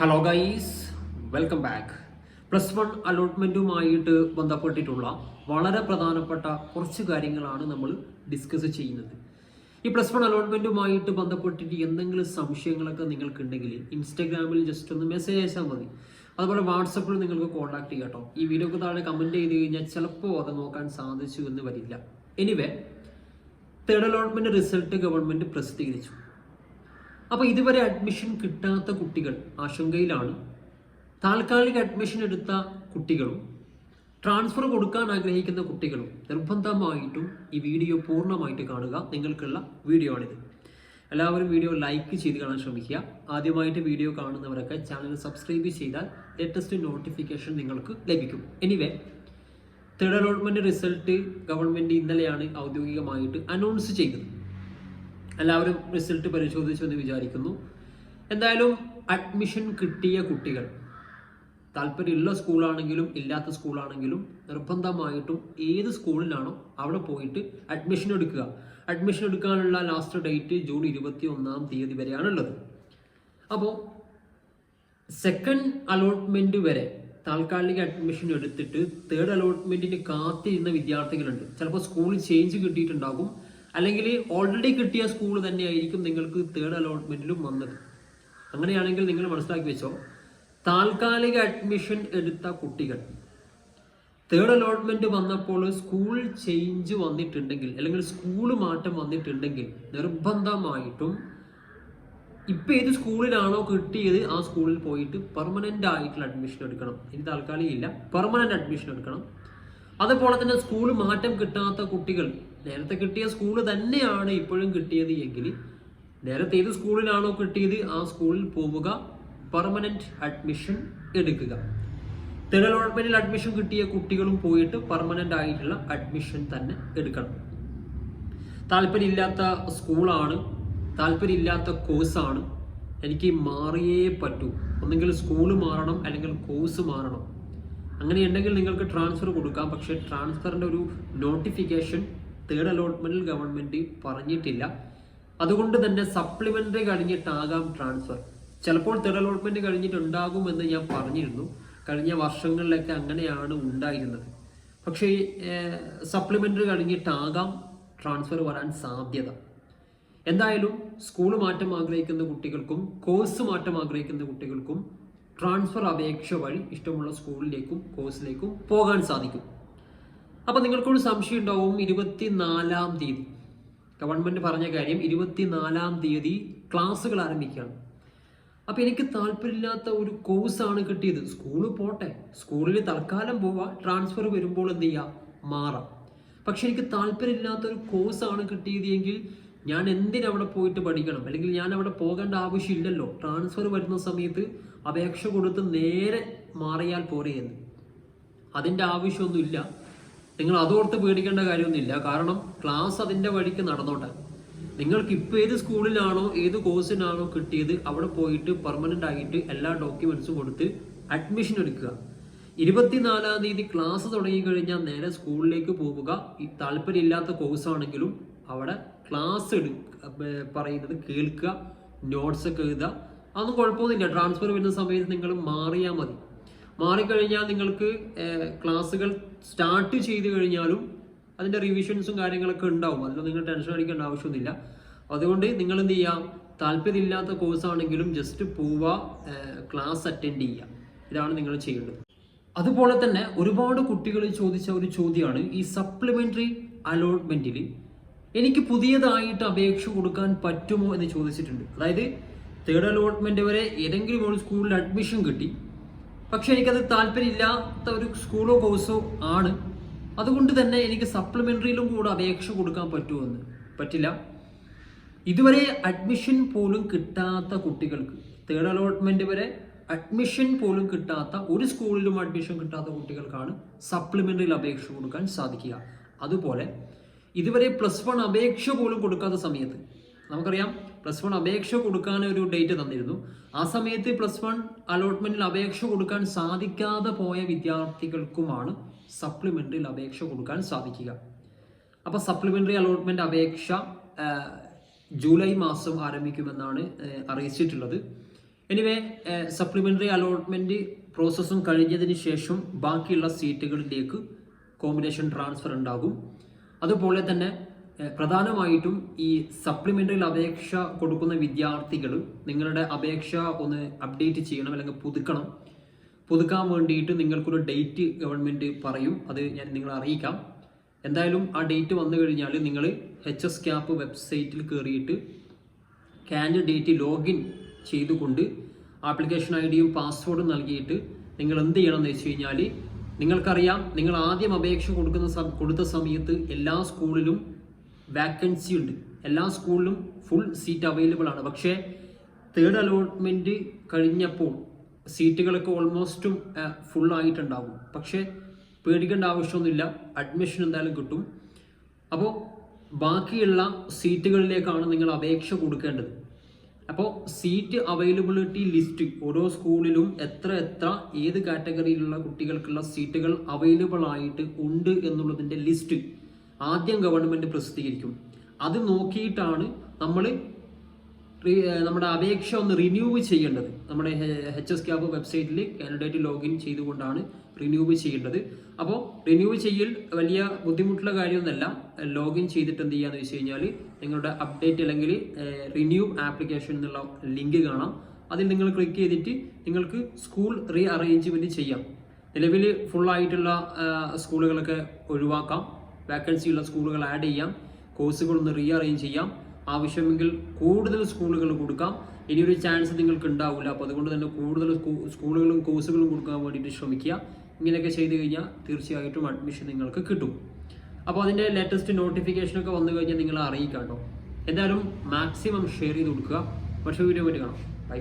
Hello guys welcome back plus one അലോട്ട്മെന്റുമായിട്ട് ബന്ധപ്പെട്ടിട്ടുള്ള വളരെ പ്രധാനപ്പെട്ട കുറച്ച് കാര്യങ്ങളാണ് നമ്മൾ ഡിസ്കസ് ചെയ്യുന്നത്. ഈ പ്ലസ് വൺ അലോട്ട്മെന്റുമായിട്ട് ബന്ധപ്പെട്ടിട്ട് എന്തെങ്കിലും സംശയങ്ങളൊക്കെ നിങ്ങൾക്കുണ്ടെങ്കിൽ ഇൻസ്റ്റാഗ്രാമിൽ ജസ്റ്റ് ഒന്ന് മെസ്സേജ് അയച്ചാൽ മതി. അതുപോലെ വാട്സപ്പിൽ നിങ്ങൾക്ക് കോൺടാക്ട് ചെയ്യാം കേട്ടോ. ഈ വീഡിയോക്ക് താഴെ കമന്റ് ചെയ്ത് കഴിഞ്ഞാൽ ചിലപ്പോൾ അത് നോക്കാൻ സാധിച്ചു എന്ന് വരില്ല. Anyway third allotment result government പ്രസിദ്ധീകരിച്ചു. അപ്പോൾ ഇതുവരെ അഡ്മിഷൻ കിട്ടാത്ത കുട്ടികൾ ആശങ്കയിലാണ്. താൽക്കാലിക അഡ്മിഷൻ എടുത്ത കുട്ടികളും ട്രാൻസ്ഫർ കൊടുക്കാൻ ആഗ്രഹിക്കുന്ന കുട്ടികളും നിർബന്ധമായിട്ടും ഈ വീഡിയോ പൂർണമായിട്ട് കാണുക. നിങ്ങൾക്കുള്ള വീഡിയോ ആണിത്. എല്ലാവരും വീഡിയോ ലൈക്ക് ചെയ്ത് കാണാൻ ശ്രമിക്കുക. ആദ്യമായിട്ട് വീഡിയോ കാണുന്നവരൊക്കെ ചാനൽ സബ്സ്ക്രൈബ് ചെയ്താൽ ലേറ്റസ്റ്റ് നോട്ടിഫിക്കേഷൻ നിങ്ങൾക്ക് ലഭിക്കും. Anyway third allotment result government ഇന്നലെയാണ് ഔദ്യോഗികമായിട്ട് അനൗൺസ് ചെയ്തത്. എല്ലാവരും റിസൾട്ട് പരിശോധിച്ചു എന്ന് വിചാരിക്കുന്നു. എന്തായാലും അഡ്മിഷൻ കിട്ടിയ കുട്ടികൾ താല്പര്യമുള്ള സ്കൂളാണെങ്കിലും ഇല്ലാത്ത സ്കൂളാണെങ്കിലും നിർബന്ധമായിട്ടും ഏത് സ്കൂളിലാണോ അവിടെ പോയിട്ട് അഡ്മിഷൻ എടുക്കുക. അഡ്മിഷൻ എടുക്കാനുള്ള ലാസ്റ്റ് ഡേറ്റ് ജൂൺ ഇരുപത്തി ഒന്നാം തീയതി വരെയാണുള്ളത്. അപ്പോൾ സെക്കൻഡ് അലോട്ട്മെന്റ് വരെ താൽക്കാലിക അഡ്മിഷൻ എടുത്തിട്ട് തേർഡ് അലോട്ട്മെന്റിന് കാത്തിരുന്ന വിദ്യാർത്ഥികളുണ്ട്. ചിലപ്പോൾ സ്കൂളിൽ ചേഞ്ച് കിട്ടിയിട്ടുണ്ടാകും. അല്ലെങ്കിൽ ഓൾറെഡി കിട്ടിയ സ്കൂൾ തന്നെയായിരിക്കും നിങ്ങൾക്ക് തേർഡ് അലോട്ട്മെന്റിലും വന്നത്. അങ്ങനെയാണെങ്കിൽ നിങ്ങൾ മനസ്സിലാക്കി വെച്ചോ താൽക്കാലിക അഡ്മിഷൻ എടുത്ത കുട്ടികൾ തേർഡ് അലോട്ട്മെന്റ് വന്നപ്പോൾ സ്കൂൾ ചേഞ്ച് വന്നിട്ടുണ്ടെങ്കിൽ അല്ലെങ്കിൽ സ്കൂൾ മാറ്റം വന്നിട്ടുണ്ടെങ്കിൽ നിർബന്ധമായിട്ടും ഇപ്പൊ ഏത് സ്കൂളിലാണോ കിട്ടിയത് ആ സ്കൂളിൽ പോയിട്ട് പെർമനന്റ് ആയിട്ടുള്ള അഡ്മിഷൻ എടുക്കണം. ഇനി താൽക്കാലിക ഇല്ല പെർമനന്റ് അഡ്മിഷൻ എടുക്കണം. അതുപോലെ തന്നെ സ്കൂൾ മാറ്റം കിട്ടാത്ത കുട്ടികൾ നേരത്തെ കിട്ടിയ സ്കൂൾ തന്നെയാണ് ഇപ്പോഴും കിട്ടിയത് എങ്കിൽ നേരത്തെ ഏത് സ്കൂളിലാണോ കിട്ടിയത് ആ സ്കൂളിൽ പോവുക പെർമനന്റ് അഡ്മിഷൻ എടുക്കുക. തിരൽ ഉഴപ്പിനിൽ അഡ്മിഷൻ കിട്ടിയ കുട്ടികളും പോയിട്ട് പെർമനന്റ് ആയിട്ടുള്ള അഡ്മിഷൻ തന്നെ എടുക്കണം. താല്പര്യമില്ലാത്ത സ്കൂളാണ് താല്പര്യമില്ലാത്ത കോഴ്സാണ് എനിക്ക് മാറിയേ പറ്റൂ. ഒന്നെങ്കിൽ സ്കൂൾ മാറണം അല്ലെങ്കിൽ കോഴ്സ് മാറണം. അങ്ങനെയുണ്ടെങ്കിൽ നിങ്ങൾക്ക് ട്രാൻസ്ഫർ കൊടുക്കാം. പക്ഷേ ട്രാൻസ്ഫറിന്റെ ഒരു നോട്ടിഫിക്കേഷൻ തേർഡ് അലോട്ട്മെന്റിൽ ഗവൺമെന്റ് പറഞ്ഞിട്ടില്ല. അതുകൊണ്ട് തന്നെ സപ്ലിമെന്ററി കഴിഞ്ഞിട്ടാകാം ട്രാൻസ്ഫർ ചിലപ്പോൾ തേർഡ് അലോട്ട്മെന്റ് കഴിഞ്ഞിട്ടുണ്ടാകും എന്ന് ഞാൻ പറഞ്ഞിരുന്നു. കഴിഞ്ഞ വർഷങ്ങളിലൊക്കെ അങ്ങനെയാണ് ഉണ്ടായിരുന്നത്. പക്ഷേ സപ്ലിമെന്ററി കഴിഞ്ഞിട്ടാകാം ട്രാൻസ്ഫർ വരാൻ സാധ്യത. എന്തായാലും സ്കൂൾ മാറ്റം ആഗ്രഹിക്കുന്ന കുട്ടികൾക്കും കോഴ്സ് മാറ്റം ആഗ്രഹിക്കുന്ന കുട്ടികൾക്കും ട്രാൻസ്ഫർ അപേക്ഷ വഴി ഇഷ്ടമുള്ള സ്കൂളിലേക്കും കോഴ്സിലേക്കും പോകാൻ സാധിക്കും. അപ്പം നിങ്ങൾക്കൊരു സംശയം ഉണ്ടാവും. ഇരുപത്തിനാലാം തീയതി. ഗവൺമെന്റ് പറഞ്ഞ കാര്യം ഇരുപത്തിനാലാം തീയതി ക്ലാസ്സുകൾ ആരംഭിക്കുകയാണ്. അപ്പോൾ എനിക്ക് താല്പര്യമില്ലാത്ത ഒരു കോഴ്സാണ് കിട്ടിയത്. സ്കൂൾ പോട്ടെ. സ്കൂളിൽ തൽക്കാലം പോവാം. ട്രാൻസ്ഫർ വരുമ്പോൾ എന്ത് ചെയ്യാം? മാറാം. പക്ഷെ എനിക്ക് താല്പര്യമില്ലാത്ത ഒരു കോഴ്സാണ് കിട്ടിയത് എങ്കിൽ ഞാൻ എന്തിനവിടെ പോയിട്ട് പഠിക്കണം? അല്ലെങ്കിൽ ഞാൻ അവിടെ പോകേണ്ട ആവശ്യമില്ലല്ലോ. ട്രാൻസ്ഫർ വരുന്ന സമയത്ത് അപേക്ഷ കൊടുത്ത് നേരെ മാറിയാൽ പോരെ എന്ന്. അതിന്റെ ആവശ്യമൊന്നുമില്ല. നിങ്ങൾ അതോർത്ത് പേടിക്കേണ്ട കാര്യമൊന്നുമില്ല. കാരണം ക്ലാസ് അതിന്റെ വഴിക്ക് നടന്നോട്ടെ. നിങ്ങൾക്ക് ഇപ്പോൾ ഏത് സ്കൂളിലാണോ ഏത് കോഴ്സിനാണോ കിട്ടിയത് അവിടെ പോയിട്ട് പെർമനന്റ് ആയിട്ട് എല്ലാ ഡോക്യുമെന്റ്സും കൊടുത്ത് അഡ്മിഷൻ എടുക്കുക. ഇരുപത്തിനാലാം തീയതി ക്ലാസ് തുടങ്ങി കഴിഞ്ഞാൽ നേരെ സ്കൂളിലേക്ക് പോവുക. ഈ താല്പര്യമില്ലാത്ത കോഴ്സാണെങ്കിലും അവിടെ ക്ലാസ് എടു പറയുന്നത് കേൾക്കുക. നോട്ട്സ് ഒക്കെ എഴുതുക. അതൊന്നും കുഴപ്പമൊന്നുമില്ല. ട്രാൻസ്ഫർ വരുന്ന സമയത്ത് നിങ്ങൾ മാറിയാൽ മതി. മാറിക്കഴിഞ്ഞാൽ നിങ്ങൾക്ക് ക്ലാസ്സുകൾ സ്റ്റാർട്ട് ചെയ്ത് കഴിഞ്ഞാലും അതിന്റെ റിവിഷൻസും കാര്യങ്ങളൊക്കെ ഉണ്ടാവും. അതിൽ നിങ്ങൾ ടെൻഷൻ അടിക്കേണ്ട ആവശ്യമൊന്നുമില്ല. അതുകൊണ്ട് നിങ്ങൾ എന്ത് ചെയ്യാം? താല്പര്യമില്ലാത്ത കോഴ്സ് ആണെങ്കിലും ജസ്റ്റ് പോവുക ക്ലാസ് അറ്റൻഡ് ചെയ്യുക. ഇതാണ് നിങ്ങൾ ചെയ്യേണ്ടത്. അതുപോലെ തന്നെ ഒരുപാട് കുട്ടികൾ ചോദിച്ച ഒരു ചോദ്യമാണ് ഈ സപ്ലിമെന്ററി അലോട്ട്മെന്റിൽ എനിക്ക് പുതിയതായിട്ട് അപേക്ഷ കൊടുക്കാൻ പറ്റുമോ എന്ന് ചോദിച്ചിട്ടുണ്ട്. അതായത് തേർഡ് അലോട്ട്മെന്റ് വരെ ഏതെങ്കിലും ഒരു സ്കൂളിൽ അഡ്മിഷൻ കിട്ടി. പക്ഷെ എനിക്കത് താല്പര്യമില്ലാത്ത ഒരു സ്കൂളോ കോഴ്സോ ആണ്. അതുകൊണ്ട് തന്നെ എനിക്ക് സപ്ലിമെന്ററിയിലും കൂടെ അപേക്ഷ കൊടുക്കാൻ പറ്റുമെന്ന് പറ്റില്ല. ഇതുവരെ അഡ്മിഷൻ പോലും കിട്ടാത്ത കുട്ടികൾക്ക് തേർഡ് അലോട്ട്മെന്റ് വരെ അഡ്മിഷൻ പോലും കിട്ടാത്ത ഒരു സ്കൂളിലും അഡ്മിഷൻ കിട്ടാത്ത കുട്ടികൾക്കാണ് സപ്ലിമെന്ററിയിൽ അപേക്ഷ കൊടുക്കാൻ സാധിക്കുക. അതുപോലെ ഇതുവരെ പ്ലസ് വൺ അപേക്ഷ പോലും കൊടുക്കാത്ത സമയത്ത് നമുക്കറിയാം പ്ലസ് വൺ അപേക്ഷ കൊടുക്കാൻ ഒരു ഡേറ്റ് തന്നിരുന്നു. ആ സമയത്ത് പ്ലസ് വൺ അലോട്ട്മെന്റിൽ അപേക്ഷ കൊടുക്കാൻ സാധിക്കാതെ പോയ വിദ്യാർത്ഥികൾക്കുമാണ് സപ്ലിമെന്ററിയിൽ അപേക്ഷ കൊടുക്കാൻ സാധിക്കുക. അപ്പോൾ സപ്ലിമെന്ററി അലോട്ട്മെന്റ് അപേക്ഷ ജൂലൈ മാസം ആരംഭിക്കുമെന്നാണ് അറിയിച്ചിട്ടുള്ളത്. എനിവേ സപ്ലിമെന്ററി അലോട്ട്മെന്റ് പ്രോസസ്സും കഴിഞ്ഞതിന് ശേഷം ബാക്കിയുള്ള സീറ്റുകളിലേക്ക് കോമ്പിനേഷൻ ട്രാൻസ്ഫർ ഉണ്ടാകും. അതുപോലെ തന്നെ പ്രധാനമായിട്ടും ഈ സപ്ലിമെന്ററിയിൽ അപേക്ഷ കൊടുക്കുന്ന വിദ്യാർത്ഥികൾ നിങ്ങളുടെ അപേക്ഷ ഒന്ന് അപ്ഡേറ്റ് ചെയ്യണം അല്ലെങ്കിൽ പുതുക്കണം. പുതുക്കാൻ വേണ്ടിയിട്ട് നിങ്ങൾക്കൊരു ഡേറ്റ് ഗവൺമെന്റ് പറയും. അത് ഞാൻ നിങ്ങളെ അറിയിക്കാം. എന്തായാലും ആ ഡേറ്റ് വന്നു കഴിഞ്ഞാൽ നിങ്ങൾ എച്ച് എസ് ക്യാപ്പ് വെബ്സൈറ്റിൽ കയറിയിട്ട് കാൻഡിഡേറ്റ് ലോഗിൻ ചെയ്തുകൊണ്ട് ആപ്ലിക്കേഷൻ ഐ ഡിയും പാസ്വേഡും നൽകിയിട്ട് നിങ്ങൾ എന്ത് ചെയ്യണം എന്ന് വെച്ച് കഴിഞ്ഞാൽ നിങ്ങൾക്കറിയാം നിങ്ങൾ ആദ്യം അപേക്ഷ കൊടുക്കുന്ന കൊടുത്ത സമയത്ത് എല്ലാ സ്കൂളിലും വാക്കൻസി ഉണ്ട്. എല്ലാ സ്കൂളിലും ഫുൾ സീറ്റ് അവൈലബിൾ ആണ്. പക്ഷേ തേർഡ് അലോട്ട്മെന്റ് കഴിഞ്ഞപ്പോൾ സീറ്റുകളൊക്കെ ഓൾമോസ്റ്റും ഫുൾ ആയിട്ടുണ്ടാവും. പക്ഷേ പേടിക്കേണ്ട ആവശ്യമൊന്നുമില്ല. അഡ്മിഷൻ എന്തായാലും കിട്ടും. അപ്പോൾ ബാക്കിയുള്ള സീറ്റുകളിലേക്കാണ് നിങ്ങൾ അപേക്ഷ കൊടുക്കേണ്ടത്. അപ്പോൾ സീറ്റ് അവൈലബിലിറ്റി ലിസ്റ്റ് ഓരോ സ്കൂളിലും എത്ര എത്ര ഏത് കാറ്റഗറിയിലുള്ള കുട്ടികൾക്കുള്ള സീറ്റുകൾ അവൈലബിൾ ആയിട്ട് ഉണ്ട് എന്നുള്ളതിന്റെ ലിസ്റ്റ് ആദ്യം ഗവൺമെന്റ് പ്രസിദ്ധീകരിക്കും. അത് നോക്കിയിട്ടാണ് നമ്മൾ നമ്മുടെ അപേക്ഷ ഒന്ന് റിന്യൂവ് ചെയ്യേണ്ടത്. നമ്മുടെ എച്ച് എസ് ക്യാബ് വെബ്സൈറ്റിൽ കാൻഡിഡേറ്റ് ലോഗിൻ ചെയ്തുകൊണ്ടാണ് റിന്യൂവ് ചെയ്യേണ്ടത്. അപ്പോൾ റിന്യൂവ് ചെയ്യൽ വലിയ ബുദ്ധിമുട്ടുള്ള കാര്യമൊന്നുമല്ല. ലോഗിൻ ചെയ്തിട്ട് എന്ത് ചെയ്യാന്ന് വെച്ച് കഴിഞ്ഞാൽ നിങ്ങളുടെ അപ്ഡേറ്റ് അല്ലെങ്കിൽ റിന്യൂ ആപ്ലിക്കേഷൻ എന്നുള്ള ലിങ്ക് കാണാം. അതിൽ നിങ്ങൾ ക്ലിക്ക് ചെയ്തിട്ട് നിങ്ങൾക്ക് സ്കൂൾ റീ അറേഞ്ച്മെന്റ് ചെയ്യാം നിലവിൽ ഫുള്ളായിട്ടുള്ള സ്കൂളുകളൊക്കെ ഒഴിവാക്കാം. വാക്കൻസി ഉള്ള സ്കൂളുകൾ ആഡ് ചെയ്യാം. കോഴ്സുകൾ ഒന്ന് റീ അറേഞ്ച് ചെയ്യാം. ആവശ്യമെങ്കിൽ കൂടുതൽ സ്കൂളുകൾ കൊടുക്കാം. ഇനിയൊരു ചാൻസ് നിങ്ങൾക്ക് ഉണ്ടാവില്ല അപ്പോൾ അതുകൊണ്ട് തന്നെ കൂടുതൽ സ്കൂ- സ്കൂളുകളും കോഴ്സുകളും കൊടുക്കാൻ വേണ്ടിയിട്ട് ശ്രമിക്കുക. ഇങ്ങനെയൊക്കെ ചെയ്തു കഴിഞ്ഞാൽ തീർച്ചയായിട്ടും അഡ്മിഷൻ നിങ്ങൾക്ക് കിട്ടും. അപ്പോൾ അതിന്റെ ലേറ്റസ്റ്റ് നോട്ടിഫിക്കേഷനൊക്കെ വന്നു കഴിഞ്ഞാൽ നിങ്ങളെ അറിയിക്കാം കേട്ടോ. എന്തായാലും മാക്സിമം ഷെയർ ചെയ്ത് കൊടുക്കുക. പക്ഷേ വീഡിയോ പറ്റി കാണാം. ബൈ